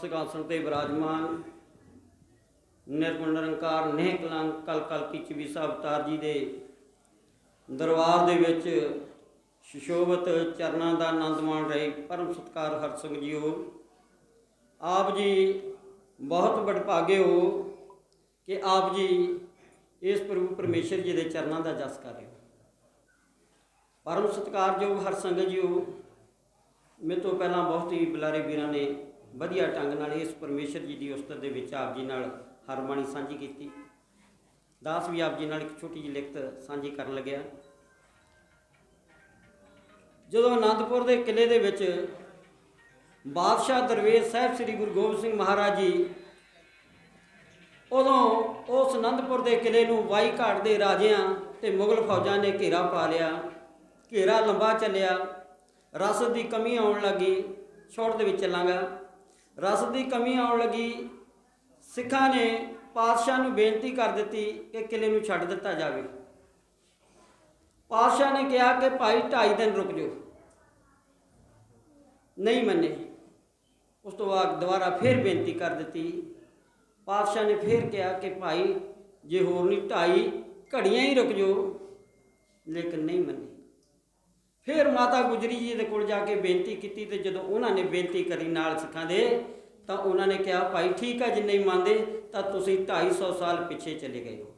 ਸਿੰਘਾਸਣ ਤੇ ਵਿਰਾਜਮਾਨ ਨਿਰਗੁਣ ਨਿਰੰਕਾਰ ਨੇਹ ਕਲੰਕ ਕਲ ਕਲ ਕੀ ਚਵੀਸਾ ਅਵਤਾਰ ਜੀ ਦੇ ਦਰਬਾਰ ਦੇ ਵਿੱਚ ਸ਼ਿਸ਼ੋਭਤ ਚਰਨਾਂ ਦਾ ਆਨੰਦ ਮਾਣ ਰਹੇ ਪਰਮ ਸਤਕਾਰ ਹਰ ਸਿੰਘ ਜੀਓ। ਆਪ ਜੀ ਬਹੁਤ ਵਡਭਾਗੇ ਹੋ ਕਿ ਆਪ ਜੀ ਇਸ ਪ੍ਰਭੂ ਪਰਮੇਸ਼ਰ ਜੀ ਦੇ ਚਰਨਾਂ ਦਾ ਜਸ ਕਰ ਰਹੇ ਹੋ। ਪਰਮ ਸਤਕਾਰਯੋਗ ਹਰ ਸੰਗਤ ਜੀਓ। ਮੇਰੇ ਤੋਂ ਪਹਿਲਾਂ ਬਹੁਤ ਹੀ ਬੁਲਾਰੇ ਵੀਰਾਂ ਨੇ ਵਧੀਆ ਢੰਗ ਨਾਲ ਇਸ ਪਰਮੇਸ਼ਰ ਜੀ ਦੀ ਉਸਤਤ ਦੇ ਵਿੱਚ ਆਪ ਜੀ ਨਾਲ ਹਰਬਾਣੀ ਸਾਂਝੀ ਕੀਤੀ। ਦਾਸ ਵੀ ਆਪ ਜੀ ਨਾਲ ਇੱਕ ਛੋਟੀ ਜਿਹੀ ਲਿਖਤ ਸਾਂਝੀ ਕਰਨ ਲੱਗਿਆ। ਜਦੋਂ ਅਨੰਦਪੁਰ ਦੇ ਕਿਲੇ ਦੇ ਵਿੱਚ ਬਾਦਸ਼ਾਹ ਦਰਵੇਸ਼ ਸਾਹਿਬ ਸ੍ਰੀ ਗੁਰੂ ਗੋਬਿੰਦ ਸਿੰਘ ਮਹਾਰਾਜ ਜੀ ਉਦੋਂ ਉਸ ਅਨੰਦਪੁਰ ਦੇ ਕਿਲੇ ਨੂੰ ਵਾਈ ਘਾਟ ਦੇ ਰਾਜਿਆਂ ਤੇ ਮੁਗਲ ਫੌਜਾਂ ਨੇ ਘੇਰਾ ਪਾ ਲਿਆ, ਘੇਰਾ ਲੰਬਾ ਚੱਲਿਆ, ਰਸਦ ਦੀ ਕਮੀ ਆਉਣ ਲੱਗੀ ਛੋੜ ਦੇ ਵਿੱਚ ਚੱਲਾਂਗਾ ਰਸ ਦੀ ਕਮੀ ਆਉਣ ਲੱਗੀ। ਸਿੱਖਾਂ ਨੇ ਪਾਤਸ਼ਾਹ ਨੂੰ ਬੇਨਤੀ ਕਰ ਦਿੱਤੀ ਕਿ ਕਿਲੇ ਨੂੰ ਛੱਡ ਦਿੱਤਾ ਜਾਵੇ। ਪਾਤਸ਼ਾਹ ਨੇ ਕਿਹਾ ਕਿ ਭਾਈ 2.5 ਦਿਨ ਰੁਕ ਜਾਓ। ਨਹੀਂ ਮੰਨੇ। ਉਸ ਤੋਂ ਬਾਅਦ ਦੁਬਾਰਾ ਫੇਰ ਬੇਨਤੀ ਕਰ ਦਿੱਤੀ। ਪਾਤਸ਼ਾਹ ਨੇ ਫੇਰ ਕਿਹਾ ਕਿ ਭਾਈ, ਜੇ ਹੋਰ ਨਹੀਂ ਢਾਈ ਘੜੀਆਂ ਹੀ ਰੁਕ ਜਾਓ। ਲੇਕਿਨ ਨਹੀਂ ਮੰਨੇ। ਫਿਰ ਮਾਤਾ ਗੁਜਰੀ ਜੀ ਦੇ ਕੋਲ ਜਾ ਕੇ ਬੇਨਤੀ ਕੀਤੀ ਤੇ ਜਦੋਂ ਉਹਨਾਂ ਨੇ ਬੇਨਤੀ ਕਰੀ ਨਾਲ ਸਿੱਖਾਂ ਦੇ, ਤਾਂ ਉਹਨਾਂ ਨੇ ਕਿਹਾ, ਭਾਈ ਠੀਕ ਆ ਜੇ ਨਹੀਂ ਮੰਨਦੇ, ਤਾਂ ਤੁਸੀਂ 250 ਸਾਲ ਪਿੱਛੇ ਚਲੇ ਗਏ ਹੋ।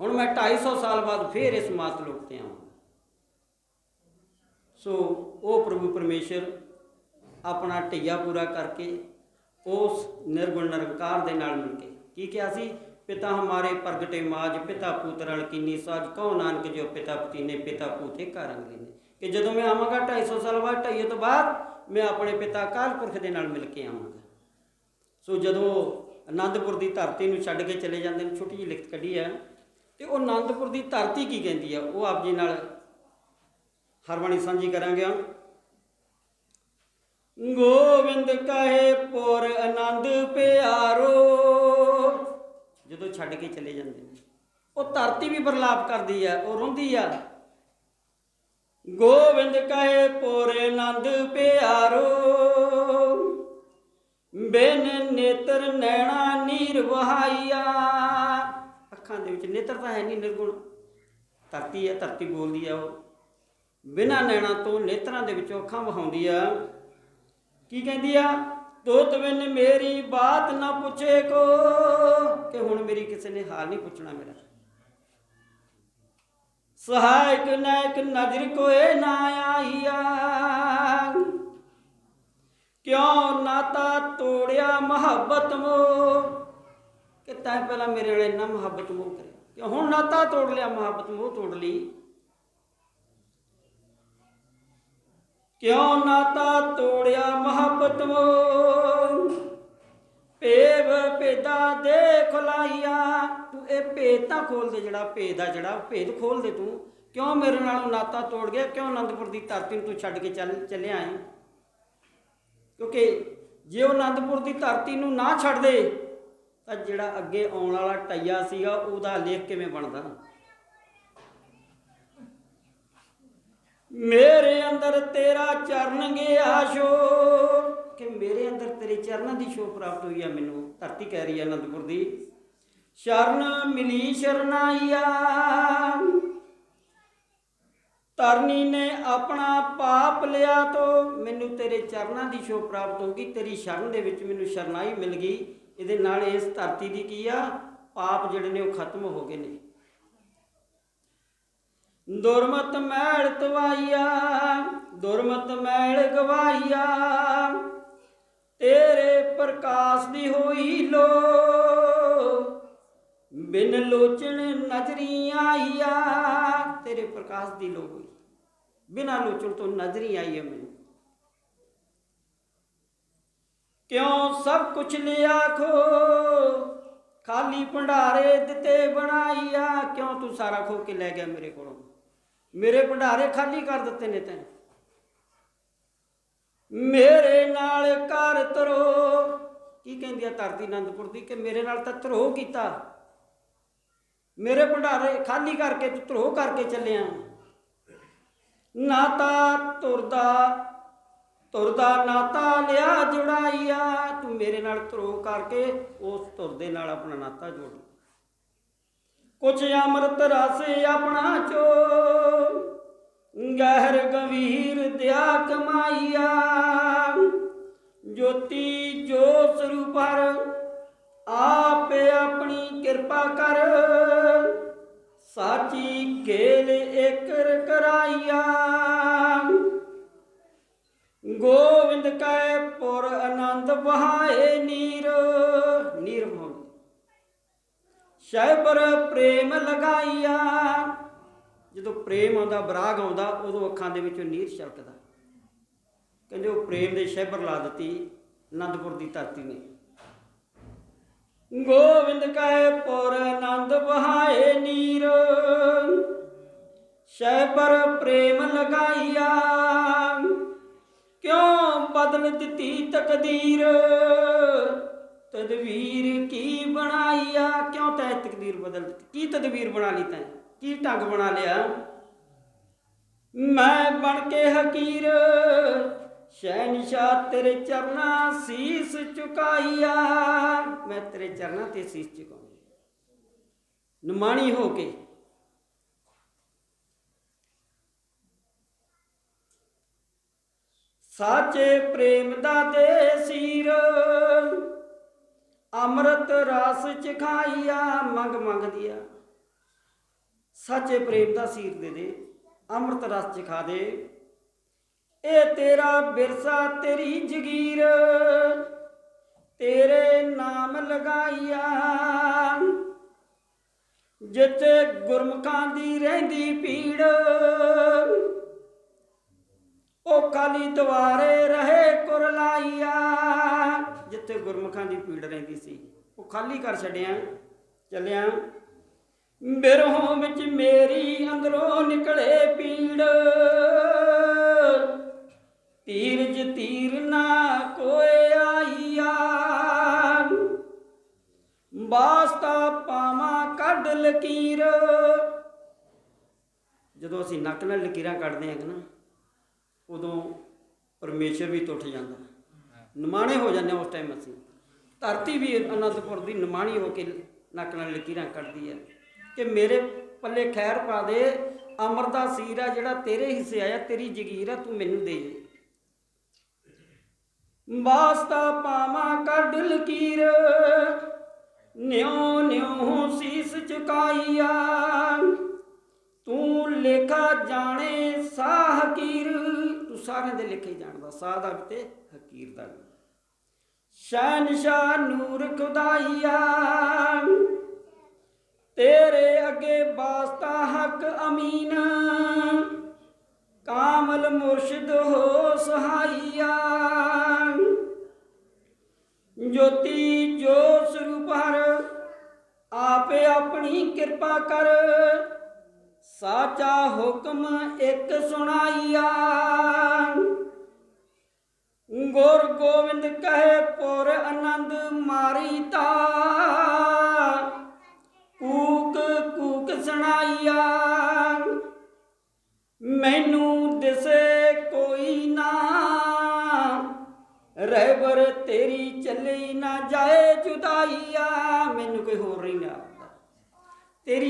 ਹੁਣ ਮੈਂ 250 ਸਾਲ ਬਾਅਦ ਫਿਰ ਇਸ ਮਾਤ ਲੋਕ ਤੇ ਆਵਾਂ। ਸੋ ਉਹ ਪ੍ਰਭੂ ਪਰਮੇਸ਼ਰ ਆਪਣਾ ਢਈਆ ਪੂਰਾ ਕਰਕੇ ਉਸ ਨਿਰਗੁਣ ਨਿਰੰਕਾਰ ਦੇ ਨਾਲ ਮਿਲ ਕੇ ਕੀ ਕਿਹਾ ਸੀ? ਪਿਤਾ ਹਮਾਰੇ ਪ੍ਰਗਟੇ ਮਾਜ, ਪਿਤਾ ਪੂਤ ਪੁੱਤਰਲ ਕੀਨੀ ਸਾਜ ਕਉ ਨਾਨਕ ਜੋ ਪਿਤਾ ਪਤੀ ਨੇ ਪਿਤਾ ਪੂਤੇ ਘਰ ਅੰਗਲੀ ਨੇ ਕਿ ਜਦੋਂ ਮੈਂ ਆਵਾਂਗਾ 250 ਸਾਲ ਬਾਅਦ ਢਾਈਏ ਤੋਂ ਬਾਅਦ ਮੈਂ ਆਪਣੇ ਪਿਤਾ ਕਾਲ ਪੁਰਖ ਦੇ ਨਾਲ ਮਿਲ ਕੇ ਆਵਾਂਗਾ। ਸੋ ਜਦੋਂ ਆਨੰਦਪੁਰ ਦੀ ਧਰਤੀ ਨੂੰ ਛੱਡ ਕੇ ਚਲੇ ਜਾਂਦੇ ਨੇ, ਛੋਟੀ ਜਿਹੀ ਲਿਖਤ ਕੱਢੀ ਹੈ। ਤੇ ਉਹ ਆਨੰਦਪੁਰ ਦੀ ਧਰਤੀ ਕੀ ਕਹਿੰਦੀ ਹੈ? ਉਹ ਆਪ ਜੀ ਨਾਲ ਹਰਬਾਣੀ ਸਾਂਝੀ ਕਰਾਂਗੇ ਗੋਬਿੰਦ ਕਹੇ, ਪੁਰ ਆਨੰਦ ਪਿਆਰੋ। ਜਦੋਂ ਛੱਡ ਕੇ ਚਲੇ ਜਾਂਦੇ ਨੇ, ਉਹ ਧਰਤੀ ਵੀ ਬਰਲਾਪ ਕਰਦੀ ਆ ਉਹ ਰੋਂਦੀ ਆ। ਗੋਬਿੰਦ ਕਹੇ ਪੁਰ ਆਨੰਦ ਪਿਆਰੋ। ਬਿਨ ਨੇਤਰ ਨੈਣਾ ਨੀਰ ਵਹਾਈਆ ਅੱਖਾਂ ਦੇ ਵਿੱਚ ਨੇਤਰ ਤਾਂ ਹੈ ਨਹੀਂ, ਨਿਰਗੁਣ। ਧਰਤੀ ਹੈ, ਧਰਤੀ ਬੋਲਦੀ ਆ ਉਹ। ਬਿਨਾਂ ਨੈਣਾ ਤੋਂ ਨੇਤਰਾਂ ਦੇ ਵਿੱਚੋਂ ਅੱਖਾਂ ਵਹਾਉਂਦੀ ਆ। ਕੀ ਕਹਿੰਦੀ ਆ? ਤੋਤ ਬਿਨ ਮੇਰੀ ਬਾਤ ਨਾ ਪੁੱਛੇ ਕੋ। ਕਿ ਹੁਣ ਮੇਰੀ ਕਿਸੇ ਨੇ ਹਾਲ ਨਹੀਂ ਪੁੱਛਣਾ ਮੇਰਾ। ਸਹਾਇਕ ਨਾਇਕ ਨਜ਼ਰ ਕੋਏ ਨਾ ਆਈਆ। ਕਿਉਂ ਨਾਤਾ ਤੋੜਿਆ ਮੁਹੱਬਤ ਮੋ? ਕਿ ਤੈਂ ਪਹਿਲਾਂ ਮੇਰੇ ਨਾਲ ਇੰਨਾ ਮੁਹੱਬਤ ਮੋਹ ਕਰਿਆ? ਕਿ ਹੁਣ ਨਾਤਾ ਤੋੜ ਲਿਆ, ਮੁਹੱਬਤ ਮੋਹ ਤੋੜ ਲਈ? ਕਿਉਂ ਨਾਤਾ ਤੋੜਿਆ ਮੁਹੱਬਤ ਮੋ? ਭੇਵ ਭੇਦਾ ਦੇ ਖੁਲਾਈਆ। ਤੂੰ ਇਹ ਭੇਦ ਤਾਂ ਖੋਲ ਦੇ ਜਿਹੜਾ ਭੇਦ ਆ, ਜਿਹੜਾ ਭੇਦ ਖੋਲ ਦੇ ਤੂੰ। ਕਿਉਂ ਮੇਰੇ ਨਾਲੋਂ ਨਾਤਾ ਤੋੜ ਗਿਆ? ਕਿਉਂ ਆਨੰਦਪੁਰ ਦੀ ਧਰਤੀ ਨੂੰ ਤੂੰ ਛੱਡ ਕੇ ਚੱਲ, ਚੱਲਿਆ ਹੈ ਕਿਉਂਕਿ ਜੇ ਉਹ ਅਨੰਦਪੁਰ ਦੀ ਧਰਤੀ ਨੂੰ ਨਾ ਛੱਡ ਦੇ, ਤਾਂ ਜਿਹੜਾ ਅੱਗੇ ਆਉਣ ਵਾਲਾ ਟਈਆ ਸੀਗਾ, ਉਹਦਾ ਲੇਖ ਕਿਵੇਂ ਬਣਦਾ? ਮੇਰੇ ਅੰਦਰ ਤੇਰਾ ਚਰਨ ਗਿਆ ਸ਼ੋ ਕਿ ਮੇਰੇ ਅੰਦਰ ਤੇਰੇ ਚਰਨਾਂ ਦੀ ਸ਼ੋ ਪ੍ਰਾਪਤ ਹੋਈ ਆ, ਮੈਨੂੰ ਧਰਤੀ ਕਹਿ ਰਹੀ ਹੈ ਆਨੰਦਪੁਰ ਦੀ। ਸ਼ਰਨ ਮਿਲੀ ਸ਼ਰਨਾਈਆ ਤਰਨੀ ਨੇ ਆਪਣਾ ਪਾਪ ਲਿਆ ਤੋ, ਮੈਨੂੰ ਤੇਰੇ ਚਰਨਾਂ ਦੀ ਸ਼ੋ ਪ੍ਰਾਪਤ ਹੋ ਗਈ, ਤੇਰੀ ਸ਼ਰਨ ਦੇ ਵਿੱਚ ਮੈਨੂੰ ਸ਼ਰਨਾਈ ਮਿਲ ਗਈ। ਇਹਦੇ ਨਾਲ ਇਸ ਧਰਤੀ ਦੀ ਕੀ ਆ? ਪਾਪ ਜਿਹੜੇ ਨੇ ਉਹ ਖਤਮ ਹੋ ਗਏ ਨੇ। ਦੁਰਮਤ ਮੈਲ ਤਵਾਈਆ, ਦੁਰਮਤ ਮੈਲ ਗਵਾਈਆ ਤੇਰੇ ਪ੍ਰਕਾਸ਼ ਦੀ ਹੋਈ ਲੋ ਬਿਨ ਲੋਚਣ ਨਜ਼ਰੀ ਆਈਆ, ਤੇਰੇ ਪ੍ਰਕਾਸ਼ ਦੀ ਲੋ ਹੋਈ। ਬਿਨਾ ਲੋਚਣ ਤੋਂ ਨਜ਼ਰੀ ਆਈ ਹੈ ਮੈਨੂੰ। ਕਿਉਂ ਸਭ ਕੁਛ ਲਿਆ ਖੋ? ਖਾਲੀ ਭੰਡਾਰੇ ਦਿੱਤੇ ਬਣਾਈਆ। ਕਿਉਂ ਤੂੰ ਸਾਰਾ ਖੋ ਕੇ ਲੈ ਗਿਆ ਮੇਰੇ ਕੋਲੋਂ? ਮੇਰੇ ਭੰਡਾਰੇ ਖਾਲੀ ਕਰ ਦਿੱਤੇ ਨੇ ਤੈਨੂੰ। ਮੇਰੇ ਨਾਲ ਕਰ ਤਰੋ। ਕੀ ਕਹਿੰਦੀ ਆ ਧਰਤੀ ਆਨੰਦਪੁਰ ਦੀ? ਕਿ ਮੇਰੇ ਨਾਲ ਤਾਂ ਧਰੋਹ ਕੀਤਾ। ਮੇਰੇ ਭੰਡਾਰੇ ਖਾਲੀ ਕਰਕੇ ਤੂੰ ਧਰੋਹ ਕਰਕੇ ਚੱਲਿਆ। ਨਾ ਤਾਂ ਤੁਰਦਾ ਤੁਰ ਨਾਤਾ ਲਿਆ ਜੁੜਾਈਆ। ਤੂੰ ਮੇਰੇ ਨਾਲ ਧਰੋਹ ਕਰਕੇ ਉਸ ਤੁਰ ਦੇ ਨਾਲ ਆਪਣਾ ਨਾਤਾ ਜੋੜ। ਕੁਛ ਅੰਮ੍ਰਿਤ ਰਸ ਆਪਣਾ ਚੋ। ਗਹਿਰ ਗੰਭੀਰ ਦਿਆ ਕਮਾਈਆ, ਜੋਤੀ ਜੋ ਸਰੂਪ ਹਰ ਆਪੇ ਆਪਣੀ ਕਿਰਪਾ ਕਰ। ਸਾਚੀ ਖੇਲ ਏਕਰ ਕਰਾਈਆ। ਗੋਵਿੰਦ ਕੈ ਪੁਰ ਆਨੰਦ ਬਹਾਏ ਨੀਰ। ਨੀਰ ਬਹਾਉ ਸ਼ੈਬਰ ਪ੍ਰੇਮ ਲਗਾਈਆ। ਜਦੋਂ ਪ੍ਰੇਮ ਆਉਂਦਾ, ਬਰਾਗ ਆਉਂਦਾ, ਉਦੋਂ ਅੱਖਾਂ ਦੇ ਵਿੱਚੋਂ ਨੀਰ ਛਲਕਦਾ। ਕਹਿੰਦੇ ਉਹ ਪ੍ਰੇਮ ਦੇ ਸ਼ਹਿਬਰ ਲਾ ਦਿੱਤੀ ਆਨੰਦਪੁਰ ਦੀ ਧਰਤੀ ਨੇ। ਗੋਵਿੰਦ ਕੈ ਪੁਰ ਆਨੰਦ ਬਹਾਏ ਨੀਰ, ਸ਼ਹਿਬਰ ਪ੍ਰੇਮ ਲਗਾਈਆ। ਕਿਉਂ ਬਦਲ ਦਿੱਤੀ ਤਕਦੀਰ, ਤਦਵੀਰ ਕੀ ਬਣਾਈਆ? ਕਿਉਂ ਤੈ ਤਕਦੀਰ ਬਦਲ ਦਿੱਤੀ? ਕੀ ਤਦਵੀਰ ਬਣਾ ਲਈ ਤੈਂ? ਕੀ ਢੰਗ ਬਣਾ ਲਿਆ? ਮੈਂ ਬਣ ਕੇ ਹਕੀਰ ਸ਼ਹਿਨशाह ਤੇਰੇ ਚਰਨਾ ਸੀਸ ਝੁਕਾਈਆ ਮੈਂ ਤੇਰੇ ਚਰਨਾ ਤੇ ਸੀਸ ਝੁਕਾਉਂਦੀ ਨਿਮਾਣੀ ਹੋ ਕੇ। ਸਾਚੇ ਪ੍ਰੇਮ ਦਾ ਦੇ ਅੰਮ੍ਰਿਤ ਰਸ ਚਖਾਈਆ ਮੰਗ ਮੰਗਦੀਆ। ਸਾਚੇ ਪ੍ਰੇਮ ਦਾ ਸੀਰ ਦੇ ਦੇ, ਅੰਮ੍ਰਿਤ ਰਸ ਚਖਾ ਦੇ। ਇਹ ਤੇਰਾ ਬਿਰਸਾ ਤੇਰੀ ਜਗੀਰ, ਤੇਰੇ ਨਾਮ ਲਗਾਈਆ। ਜਿੱਥੇ ਗੁਰਮੁਖਾਂ ਦੀ ਰਹਿੰਦੀ ਪੀੜ ਉਹ ਕਾਲੀ ਦਵਾਰੇ ਰਹੇ ਕੁਰਲਾਈਆ। ਜਿੱਥੇ ਗੁਰਮੁਖਾਂ ਦੀ ਪੀੜ ਰਹਿੰਦੀ ਸੀ, ਉਹ ਖਾਲੀ ਕਰ ਛੱਡਿਆ, ਚੱਲਿਆ। ਬਿਰਹੋਂ ਵਿੱਚ ਮੇਰੀ ਅੰਦਰੋਂ ਨਿਕਲੇ ਪੀੜ। ਤੀਰਜ ਤੀਰ ਨਾ ਕੋਏ ਆਈਆ। ਬਾਸਤਾ ਪਾਵਾਂ ਕੱਢ ਲਕੀਰ। ਜਦੋਂ ਅਸੀਂ ਨੱਕ ਨਾਲ ਲਕੀਰਾਂ ਕੱਢਦੇ ਹਾਂ ਨਾ, ਉਦੋਂ ਪਰਮੇਸ਼ਰ ਵੀ ਟੁੱਟ ਜਾਂਦਾ। ਨਿਮਾਣੇ ਹੋ ਜਾਂਦੇ ਹਾਂ ਉਸ ਟਾਈਮ ਅਸੀਂ। ਧਰਤੀ ਵੀ ਅਨੰਦਪੁਰ ਦੀ ਨਿਮਾਣੀ ਹੋ ਕੇ ਨੱਕ ਨਾਲ ਲਕੀਰਾਂ ਕੱਢਦੀ ਹੈ। ਕਿ ਮੇਰੇ ਪੱਲੇ ਖੈਰ ਪਾ ਦੇ, ਅਮਰ ਦਾ ਸੀਰ ਆ ਜਿਹੜਾ ਤੇਰੇ ਹਿੱਸੇ ਆਇਆ, ਤੇਰੀ ਜਗੀਰ ਆ, ਤੂੰ ਮੈਨੂੰ ਦੇ। ਵਾਸਤਾ ਪਾਵਾਂ ਕੱਢ ਲਕੀਰ, ਨਿਉ ਨਿਉ ਸੀਸ ਝੁਕਾਈਆ ਤੂੰ ਲੇਖਾ ਜਾਣੇ ਸਾਹ ਹਕੀਰ, ਤੂੰ ਸਾਰਿਆਂ ਦੇ ਲੇਖੇ ਜਾਣਦਾ ਸਾਹ ਦਾ ਵੀ ਤੇ ਹਕੀਰ ਦਾ ਵੀ। ਸ਼ਹਿਨशाह ਨੂਰ ਖੁਦਾਈਆ। ਵਾਸਤਾ ਹੱਕ ਅਮੀਨ। ਕਾਮਲ ਮੁਰਸ਼ਿਦ ਹੋ ਸਹਾਈਆ। ਜੋਤੀ ਜੋ ਸਰੂਪ ਹਰ, ਆਪੇ ਆਪਣੀ ਕਿਰਪਾ ਕਰ। ਸਾਚਾ ਹੁਕਮ ਇੱਕ ਸੁਣਾਈਆ। ਗੁਰ ਗੋਬਿੰਦ ਕਹੇ, ਪੁਰ ਆਨੰਦ ਮਾਰੀ ਤਾ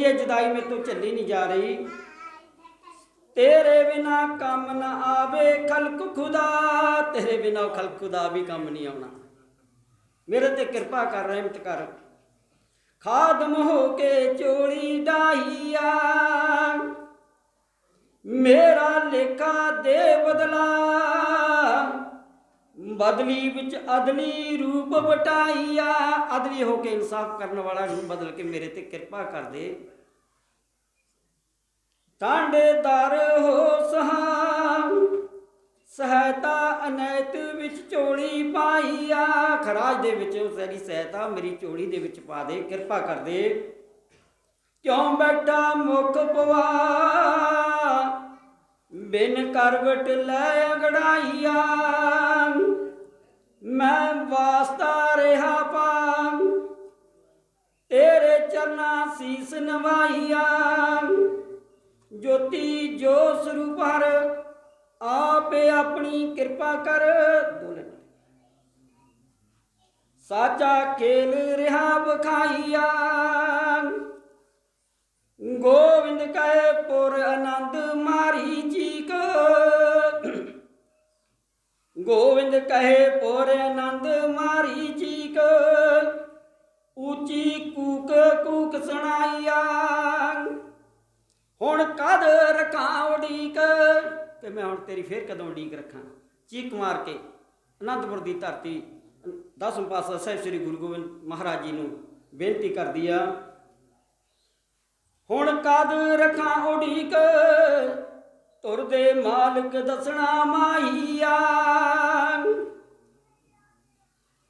ਤੇਰੀ ਇਹ ਜੁਦਾਈ ਮੇਰੇ ਤੋਂ ਚੱਲੀ ਨਹੀਂ ਜਾ ਰਹੀ। ਤੇਰੇ ਬਿਨਾ ਕੰਮ ਨਾ ਆਵੇ ਖਲਕ ਖੁਦਾ, ਤੇਰੇ ਬਿਨਾ ਖਲਕ ਖੁਦਾ ਵੀ ਕੰਮ ਨਹੀਂ ਆਉਣਾ। ਮੇਰੇ ਤੇ ਕਿਰਪਾ ਕਰ, ਰਹਿਮਤ ਕਰ। ਖਾਦਮ ਹੋ ਕੇ ਚੋਲੀ ਡਾਹੀਆ, ਮੇਰਾ ਲੇਖਾ ਦੇ ਬਦਲਾ। ਬਦਲੀ ਵਿੱਚ ਅਦਲੀ ਰੂਪ ਵਟਾਈਆ। ਅਦਲੀ ਹੋ ਕੇ ਇਨਸਾਫ ਕਰਨ ਵਾਲਾ ਰੂਪ ਬਦਲ ਕੇ ਮੇਰੇ ਤੇ ਕਿਰਪਾ ਕਰ ਦੇ। ਟਾਂਡੇਦਾਰ ਹੋ ਸਹਾ ਸਹਾਇਤਾ ਅਨੈਤ ਵਿੱਚ ਚੋਲੀ ਪਾਈਆ ਖਰਾਜ ਦੇ ਵਿੱਚ ਤੇਰੀ ਸਹਾਇਤਾ, ਮੇਰੀ ਚੋਲੀ ਦੇ ਵਿੱਚ ਪਾ ਦੇ, ਕਿਰਪਾ ਕਰ ਦੇ। ਕਿਉਂ ਬੈਠਾ ਮੁਖ ਪਵਾ? ਬਿਨ ਕਰਵਟ ਲੈ ਅਗੜਾਈਆ। ਮੈਂ ਵਾਸਤਾ ਰਿਹਾ ਪਾ ਤੇਰੇ ਚਰਨਾ ਸੀਸ ਨਵਾਈਆ। ਜੋਤੀ ਜੋ ਸਰੂਪ ਹਰ, ਆਪੇ ਆਪਣੀ ਕਿਰਪਾ ਕਰ ਦੋਲੇ ਸਾਚਾ ਖੇਲ ਰਿਹਾ ਬਖਾਈਆ ਗੋਵਿੰਦ ਕਹੇ, ਪੁਰ ਆਨੰਦ ਮਾਰੀ ਚੀਕ। ਗੋਵਿੰਦ ਕਹੇ, ਪੁਰ ਆਨੰਦ ਮਾਰੀ ਚੀਕ। ਉੱਚੀ ਕੂਕ ਕੂਕ ਸੁਣਾਈਆ ਕਦ ਰਖਾਂ ਉਡੀਕ ਕਿ ਮੈਂ ਹੁਣ ਤੇਰੀ ਫੇਰ ਕਦੋਂ ਉਡੀਕ ਰੱਖਾਂ? ਚੀਕ ਮਾਰ ਕੇ ਅਨੰਦਪੁਰ ਦੀ ਧਰਤੀ, ਦਸਮ ਪਾਤਸ਼ਾਹ ਸਾਹਿਬ ਸ੍ਰੀ ਗੁਰੂ ਗੋਬਿੰਦ ਮਹਾਰਾਜ ਜੀ ਨੂੰ ਬੇਨਤੀ ਕਰਦੀ ਆ, ਹੁਣ ਕਦ ਰਖਾਂ ਉਡੀਕ ਤੁਰ ਮਾਲਕ ਦਸਣਾ ਮਾਹੀਆ।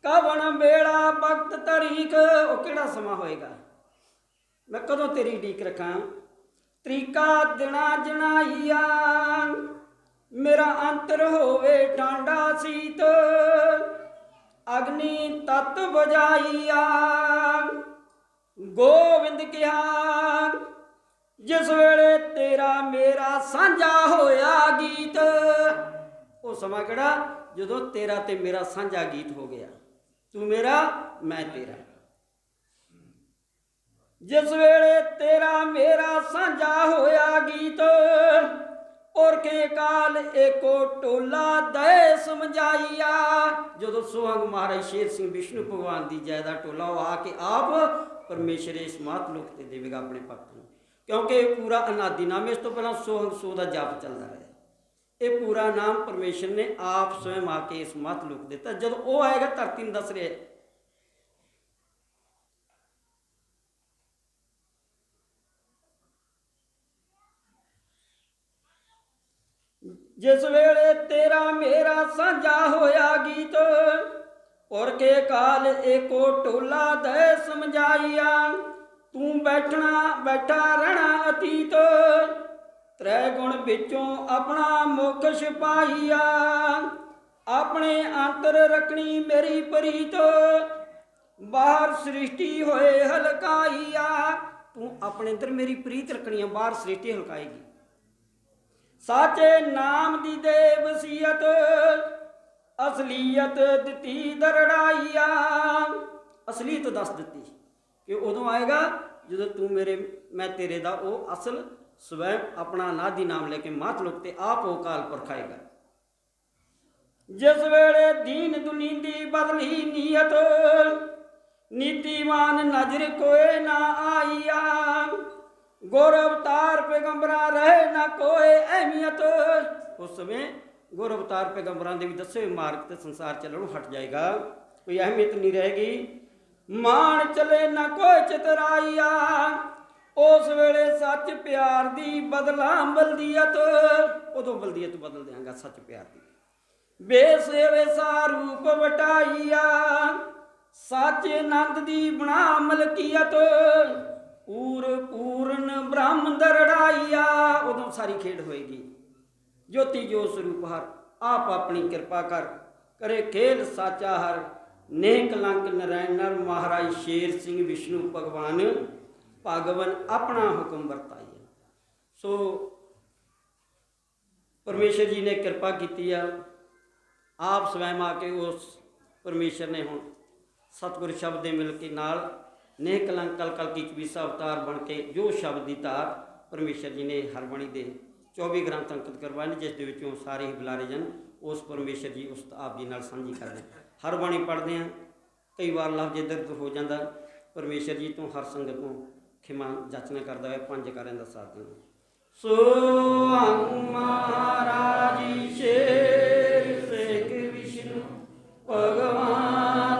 ਕਵਣ ਵੇਲਾ ਵਕਤ ਤਰੀਕ? ਉਹ ਕਿਹੜਾ ਸਮਾਂ ਹੋਏਗਾ? ਮੈਂ ਕਦੋਂ ਤੇਰੀ ਉਡੀਕ ਰੱਖਾਂ? ਤਰੀਕਾ ਦਿਨਾ ਜਨਾਈਆ, ਮੇਰਾ ਅੰਤਰ ਹੋਵੇ ਠੰਡਾ ਸੀਤ, ਅਗਨੀ ਤਤ ਬਜਾਈਆ ਗੋਵਿੰਦ ਕਿਹਾ, ਜਿਸ ਵੇਲੇ ਤੇਰਾ ਮੇਰਾ ਸਾਂਝਾ ਹੋਇਆ ਗੀਤ, ਉਹ ਸਮਾਂ ਕਿਹੜਾ? ਜਦੋਂ ਤੇਰਾ ਤੇ ਮੇਰਾ ਸਾਂਝਾ ਗੀਤ ਹੋ ਗਿਆ। ਤੂੰ ਮੇਰਾ, ਮੈਂ ਤੇਰਾ। ਜਿਸ ਵੇਲੇ ਤੇਰਾ ਮੇਰਾ ਸਾਂਝਾ ਹੋਇਆ ਗੀਤ, ਔਰ ਕਾਲ ਏਕੋ ਟੋਲਾ ਦਏ ਸਮਝਾਈਆ। ਜਦੋਂ ਸੁਹੰਗ ਮਹਾਰਾਜ ਸ਼ੇਰ ਸਿੰਘ ਵਿਸ਼ਨੂੰ ਭਗਵਾਨ ਦੀ ਜਾਇਦਾ ਟੋਲਾ ਉਹ ਆ ਕੇ ਆਪ ਪਰਮੇਸ਼ਰ ਇਸ ਮਾਤ ਲੋਕ ਤੇ ਦੇਵੇਗਾ ਆਪਣੇ ਭਗਤ ਨੂੰ। ਕਿਉਂਕਿ ਇਹ ਪੂਰਾ ਅਨਾਦੀ ਨਾਮ ਇਸ ਤੋਂ ਪਹਿਲਾਂ ਸੋਹੰਗ ਸੋ ਦਾ ਜਾਪ ਚੱਲਦਾ ਰਿਹਾ। ਇਹ ਪੂਰਾ ਨਾਮ ਪਰਮੇਸ਼ਰ ਨੇ ਆਪ ਸਵੈਮ ਆ ਕੇ ਇਸ ਮਤ ਲੋਕ ਦਿੱਤਾ ਜਦੋਂ ਉਹ ਆਏਗਾ, ਧਰਤੀ ਨੂੰ ਦੱਸ ਰਿਹਾ ਜਿਸ ਵੇਲੇ ਤੇਰਾ ਮੇਰਾ ਸਾਂਝਾ ਹੋਇਆ ਗੀਤ, ਔਰ ਕੇ ਕਾਲ ਏਕੋ ਟੋਲਾ ਦੇ ਸਮਝਾਈਆ, ਤੂੰ ਬੈਠਣਾ, ਬੈਠਾ ਰਹਿਣਾ ਅਤੀਤ, ਤ੍ਰੈ ਗੁਣ ਵਿੱਚੋਂ ਆਪਣਾ ਮੁਖ ਛਪਾਈਆ। ਆਪਣੇ ਅੰਤਰ ਰਖਣੀ ਮੇਰੀ ਪ੍ਰੀਤ, ਬਾਹਰ ਸ੍ਰਿਸ਼ਟੀ ਹੋਏ ਹਲਕਾਈਆ। ਤੂੰ ਆਪਣੇ ਅੰਦਰ ਮੇਰੀ ਪ੍ਰੀਤ ਰੱਖਣੀ ਆ, ਬਾਹਰ ਸ੍ਰਿਸ਼ਟੀ ਹਲਕਾਏਗੀ। ਸਾਚੇ ਨਾਮ ਦੀ ਦੇ ਵਸੀਅਤ ਅਸਲੀਅਤ ਦਿੱਤੀ ਦਰੜਾਈਆ। ਅਸਲੀਅਤ ਦੱਸ ਦਿੱਤੀ ਕਿ ਉਦੋਂ ਆਏਗਾ ਜਦੋਂ ਤੂੰ ਮੇਰੇ, ਮੈਂ ਤੇਰੇ ਦਾ ਉਹ ਅਸਲ ਸਵੈ ਆਪਣਾ ਨਾਦੀ ਨਾਮ ਲੈ ਕੇ ਮਾਤ ਲੋਕ ਤੇ ਆਪ ਉਹ ਕਾਲ ਪੁਰਖ ਜਿਸ ਵੇਲੇ ਦੀਨ ਦੁਨੀ ਦੀ ਬਦਲੀ ਨੀਅਤ ਨੀਤੀਵਾਨ ਨਜ਼ਰ ਕੋਏ ਨਾ ਆਈਆ। ਗੁਰ ਅਵਤਾਰ ਪੈਗੰਬਰਾਂ ਰਹੇ ਨਾ ਕੋਈ ਅਹਿਮੀਅਤ, ਉਸ ਸਮੇਂ ਗੁਰ ਅਵਤਾਰ ਪੈਗੰਬਰਾਂ ਦੇ ਵੀ ਦੱਸੇ ਮਾਰਗ ਤੇ ਸੰਸਾਰ ਚੱਲਣੋਂ ਹਟ ਜਾਏਗਾ, ਕੋਈ ਅਹਿਮੀਅਤ ਨਹੀਂ ਰਹੇਗੀ। ਮਾਣ ਚਲੇ ਨਾ ਕੋਈ ਚਤਰਾਈਆ ਉਸ ਵੇਲੇ ਸੱਚ ਪਿਆਰ ਦੀ ਬਦਲਾ ਬਲਦੀਅਤ ਉਦੋਂ ਬਲਦੀਅਤ ਬਦਲ ਦਿਆਂਗਾ ਸੱਚ ਪਿਆਰ ਦੀ। ਬੇਸੇਵੇ ਸਾ ਰੂਪ ਵਟਾਈਆ, ਸੱਚ ਆਨੰਦ ਦੀ ਬਣਾ ਮਲਕੀਅਤ। ਪੂਰ ਪੂਰਨ ਬ੍ਰਹਮ ਦਰੜਾਈਆ, ਉਦੋਂ ਸਾਰੀ ਖੇਡ ਹੋਏਗੀ। ਜੋਤੀ ਜੋ ਸਰੂਪ ਹਰ, ਆਪ ਆਪਣੀ ਕਿਰਪਾ ਕਰ, ਕਰੇ ਖੇਲ ਸਾਚਾ ਹਰ। ਨੇਕ ਲੰਕ ਨਰੈਣ ਨਰ, ਮਹਾਰਾਜ ਸ਼ੇਰ ਸਿੰਘ ਵਿਸ਼ਨੂੰ ਭਗਵਾਨ, ਭਗਵਨ ਆਪਣਾ ਹੁਕਮ ਵਰਤਾਈਆ ਸੋ ਪਰਮੇਸ਼ਰ ਜੀ ਨੇ ਕਿਰਪਾ ਕੀਤੀ ਆ। ਆਪ ਸਵੈਮ ਆ ਕੇ ਉਸ ਪਰਮੇਸ਼ਰ ਨੇ ਹੁਣ ਸਤਿਗੁਰ ਸ਼ਬਦ ਦੇ ਮਿਲ ਕੇ ਨਾਲ ਨੇਕ ਕਲੰਕ ਕਲ ਕਲ ਕੀ ਚਵੀਸਾ ਅਵਤਾਰ ਬਣ ਕੇ ਜੋ ਸ਼ਬਦ ਦੀ ਧਾਰ ਪਰਮੇਸ਼ਰ ਜੀ ਨੇ ਹਰਬਾਣੀ ਦੇ 24 ਗ੍ਰੰਥ ਅੰਕਿਤ ਕਰਵਾਏ ਨੇ, ਜਿਸ ਦੇ ਵਿੱਚੋਂ ਸਾਰੇ ਹੀ ਬੁਲਾਰੇ ਜਨ, ਉਸ ਪਰਮੇਸ਼ਰ ਜੀ ਉਸ ਆਪ ਜੀ ਨਾਲ ਸਾਂਝੀ ਕਰਦੇ ਹਰਬਾਣੀ ਪੜ੍ਹਦੇ ਆ ਕਈ ਵਾਰ ਲਫ਼ਜ਼ ਇੱਧਰ ਹੋ ਜਾਂਦਾ, ਪਰਮੇਸ਼ਰ ਜੀ ਤੋਂ ਹਰ ਸੰਗਤ ਨੂੰ ਖਿਮਾ ਜਾਚਨਾ ਕਰਦਾ ਹੈ ਪੰਜ ਕਾਰਿਆਂ ਦਾ ਸਾਥ ਦਿੰਦਾ। ਸੋ ਮਹਾਰਾਜ ਸ਼ੇਰ ਸਿੰਘ ਵਿਸ਼ਨੂੰ, ਭਗਵਾਨ